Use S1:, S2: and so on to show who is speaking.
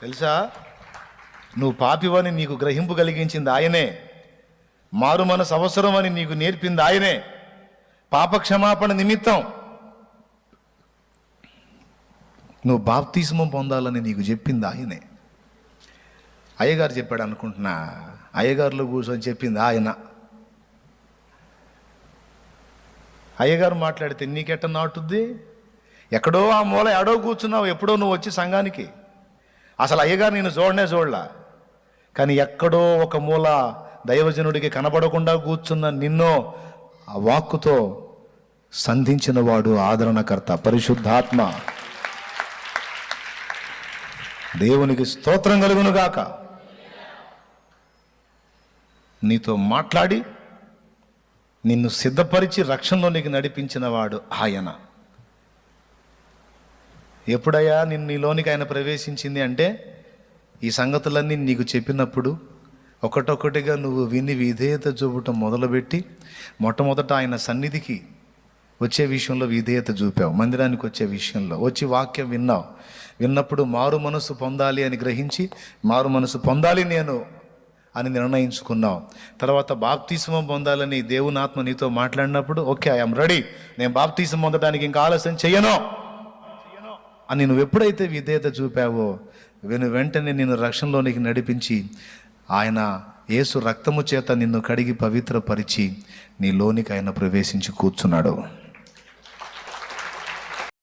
S1: తెలుసా? నువ్వు పాపివని నీకు గ్రహింపు కలిగించింది ఆయనే. మారు మనసు అవసరమని నీకు నేర్పింది ఆయనే. పాప క్షమాపణ నిమిత్తం నువ్వు బాప్తిస్మం పొందాలని నీకు చెప్పింది ఆయనే. అయ్యగారు చెప్పాడు అనుకుంటున్నా అయ్యగారులో కూర్చొని చెప్పింది ఆయన. అయ్యగారు మాట్లాడితే నీకెట్ట నాటుద్ది? ఎక్కడో ఆ మూల ఎడో కూర్చున్నావు ఎప్పుడో నువ్వు వచ్చి సంఘానికి. అసలు అయ్యగారు నేను చూడనే చూడలా. కానీ ఎక్కడో ఒక మూల దైవజనుడికి కనబడకుండా కూర్చున్న నిన్నో ఆ వాక్కుతో సంధించిన వాడు ఆదరణకర్త పరిశుద్ధాత్మ. దేవునికి స్తోత్రం కలుగును గాక. నీతో మాట్లాడి నిన్ను సిద్ధపరిచి రక్షణలోనికి నడిపించిన వాడు ఆయన. ఎప్పుడయ్యా నిన్ను నీలోనికి ఆయన ప్రవేశించింది అంటే ఈ సంగతులన్నీ నీకు చెప్పినప్పుడు ఒకటొకటిగా నువ్వు విని విధేయత చూపటం మొదలుపెట్టి మొట్టమొదట ఆయన సన్నిధికి వచ్చే విషయంలో విధేయత చూపావు మందిరానికి వచ్చే విషయంలో. వచ్చి వాక్యం విన్నావు. విన్నప్పుడు మారు మనసు పొందాలి అని గ్రహించి మారు మనసు పొందాలి నేను అని నిర్ణయించుకున్నావు. తర్వాత బాప్తీసం పొందాలని దేవునాత్మ నీతో మాట్లాడినప్పుడు ఓకే ఐఎమ్ రెడీ. నేను బాప్తీసం పొందడానికి ఇంకా ఆలస్యం చేయను అని నువ్వు ఎప్పుడైతే విధేయత చూపావో నేను వెంటనే నిన్ను రక్షణలోనికి నడిపించి ఆయన యేసు రక్తము చేత నిన్ను కడిగి పవిత్రపరిచి నీ లోనికి ఆయన ప్రవేశించి కూర్చున్నాడు.